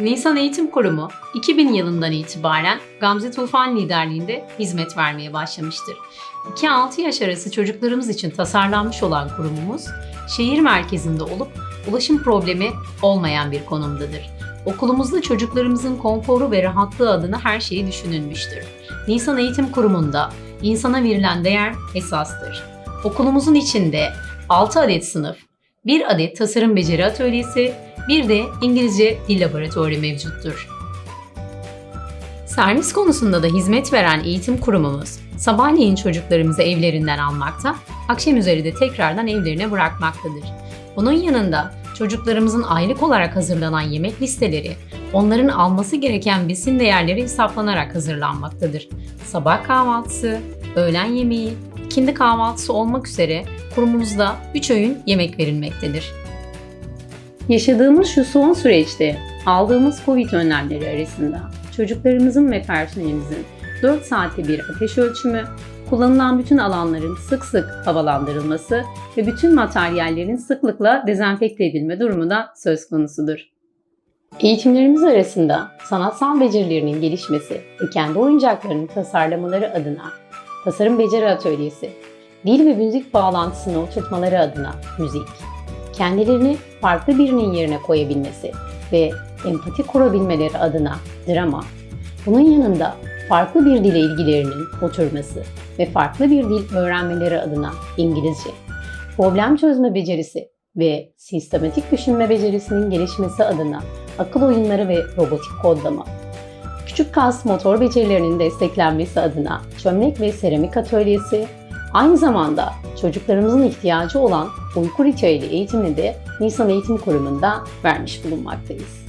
Nisan Eğitim Kurumu 2000 yılından itibaren Gamze Tufan liderliğinde hizmet vermeye başlamıştır. 2-6 yaş arası çocuklarımız için tasarlanmış olan kurumumuz, şehir merkezinde olup ulaşım problemi olmayan bir konumdadır. Okulumuzda çocuklarımızın konforu ve rahatlığı adına her şeyi düşünülmüştür. Nisan Eğitim Kurumu'nda insana verilen değer esastır. Okulumuzun içinde 6 adet sınıf, 1 adet tasarım beceri atölyesi, bir de İngilizce dil laboratuvarı mevcuttur. Servis konusunda da hizmet veren eğitim kurumumuz, sabahleyin çocuklarımızı evlerinden almakta, akşam üzeri de tekrardan evlerine bırakmaktadır. Bunun yanında çocuklarımızın aylık olarak hazırlanan yemek listeleri, onların alması gereken besin değerleri hesaplanarak hazırlanmaktadır. Sabah kahvaltısı, öğlen yemeği, ikindi kahvaltısı olmak üzere kurumumuzda 3 öğün yemek verilmektedir. Yaşadığımız şu son süreçte aldığımız Covid önlemleri arasında çocuklarımızın ve personelimizin 4 saatte bir ateş ölçümü, kullanılan bütün alanların sık sık havalandırılması ve bütün materyallerin sıklıkla dezenfekte edilme durumu da söz konusudur. Eğitimlerimiz arasında sanatsal becerilerinin gelişmesi ve kendi oyuncaklarını tasarlamaları adına Tasarım Beceri Atölyesi, dil ve müzik bağlantısını oturtmaları adına müzik, kendilerini farklı birinin yerine koyabilmesi ve empati kurabilmeleri adına drama, bunun yanında farklı bir dile ilgilerinin oturması ve farklı bir dil öğrenmeleri adına İngilizce, problem çözme becerisi ve sistematik düşünme becerisinin gelişmesi adına akıl oyunları ve robotik kodlama, küçük kas motor becerilerinin desteklenmesi adına çömlek ve seramik atölyesi, aynı zamanda çocuklarımızın ihtiyacı olan uyku ritüeli eğitimini de Nisan Eğitim Kurumu'nda vermiş bulunmaktayız.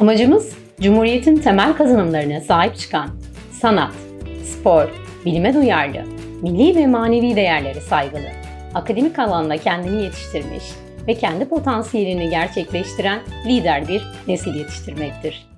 Amacımız Cumhuriyet'in temel kazanımlarına sahip çıkan sanat, spor, bilime duyarlı, milli ve manevi değerlere saygılı, akademik alanda kendini yetiştirmiş ve kendi potansiyelini gerçekleştiren lider bir nesil yetiştirmektir.